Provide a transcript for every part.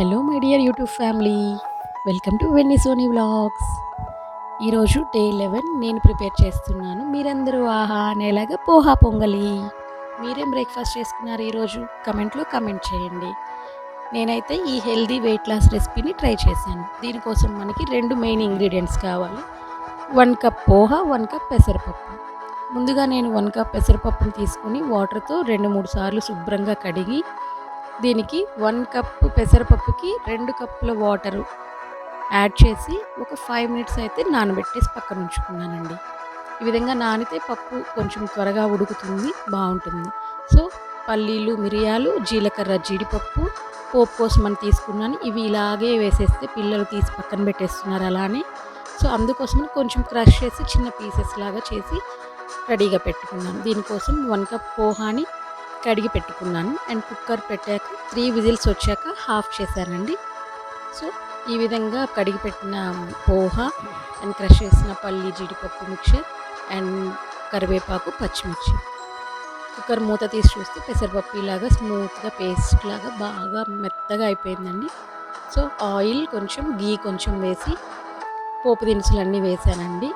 Hello my dear YouTube family welcome to Venni Soni vlogs ఈరోజు day eleven నేను prepare చేస్తున్నాను. మీరందరూ ఆహా అనేలాగా పోహా పొంగలి. మీరేం బ్రేక్ఫాస్ట్ చేసుకున్నారు ఈరోజు? కమెంట్లో కమెంట్ చేయండి. నేనైతే ఈ హెల్దీ వెయిట్ లాస్ రెసిపీని ట్రై చేశాను. దీనికోసం మనకి రెండు మెయిన్ ఇంగ్రీడియంట్స్ కావాలి. One cup poha one cup పెసరపప్పు. ముందుగా నేను వన్ కప్ పెసరపప్పును తీసుకొని వాటర్తో రెండు మూడు సార్లు శుభ్రంగా కడిగి దీనికి వన్ కప్పు పెసరపప్పుకి రెండు కప్పుల వాటరు యాడ్ చేసి ఒక ఫైవ్ మినిట్స్ అయితే నానబెట్టేసి పక్కన ఉంచుకున్నానండి. ఈ విధంగా నానితే పప్పు కొంచెం త్వరగా ఉడుకుతుంది బాగుంటుంది. సో పల్లీలు మిరియాలు జీలకర్ర జీడిపప్పు పోపు కోసం అని తీసుకున్నాను. ఇవి ఇలాగే వేసేస్తే పిల్లలు తీసి పక్కన పెట్టేస్తున్నారు అలానే. సో అందుకోసం కొంచెం క్రష్ చేసి చిన్న పీసెస్ లాగా చేసి రెడీగా పెట్టుకున్నాను. దీనికోసం వన్ కప్ పోహాని కడిగి పెట్టుకున్నాను. అండ్ కుక్కర్ పెట్టాక త్రీ విజిల్స్ వచ్చాక హాఫ్ చేశానండి. సో ఈ విధంగా కడిగి పెట్టిన పోహ అండ్ క్రష్ చేసిన పల్లి జీడిపప్పు మిక్చర్ అండ్ కరివేపాకు పచ్చిమిర్చి. కుక్కర్ మూత తీసి చూస్తే పెసరపప్పు ఇలాగా స్మూత్గా పేస్ట్ లాగా బాగా మెత్తగా అయిపోయిందండి. సో ఆయిల్ కొంచెం గీ కొంచెం వేసి పోపు దినుసులు అన్నీ వేసానండి.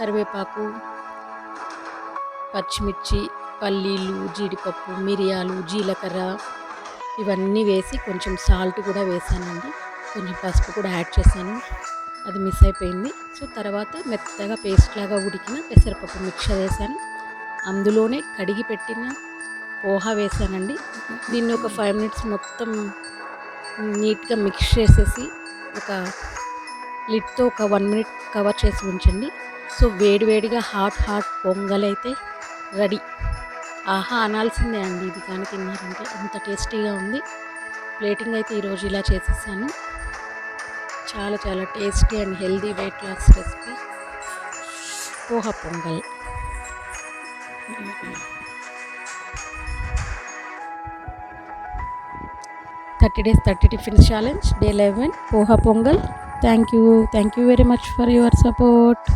కరివేపాకు పచ్చిమిర్చి పల్లీలు జీడిపప్పు మిరియాలు జీలకర్ర ఇవన్నీ వేసి కొంచెం సాల్ట్ కూడా వేసానండి. కొంచెం పసుపు కూడా యాడ్ చేశాను. అది మిస్ అయిపోయింది. సో తర్వాత మెత్తగా పేస్ట్ లాగా ఉడికిన పెసరపప్పు మిక్చర్ వేసాను. అందులోనే కడిగి పెట్టిన పోహా వేసానండి. దీన్ని ఒక ఫైవ్ మినిట్స్ మొత్తం నీట్గా మిక్స్ చేసేసి ఒక లిడ్తో ఒక వన్ మినిట్ కవర్ చేసి ఉంచండి. సో వేడివేడిగా హాట్ హాట్ పొంగల్ అయితే రెడీ ఆహా అనాల్సిందే అండి ఇది కానీ తిన్నారంటే. అంత టేస్టీగా ఉంది. ప్లేటింగ్ అయితే ఈరోజు ఇలా చేసేసాను. చాలా చాలా tasty and healthy weight loss recipe poha pongal. Thirty days thirty tiffins challenge day eleven poha pongal. Thank you thank you very much for your support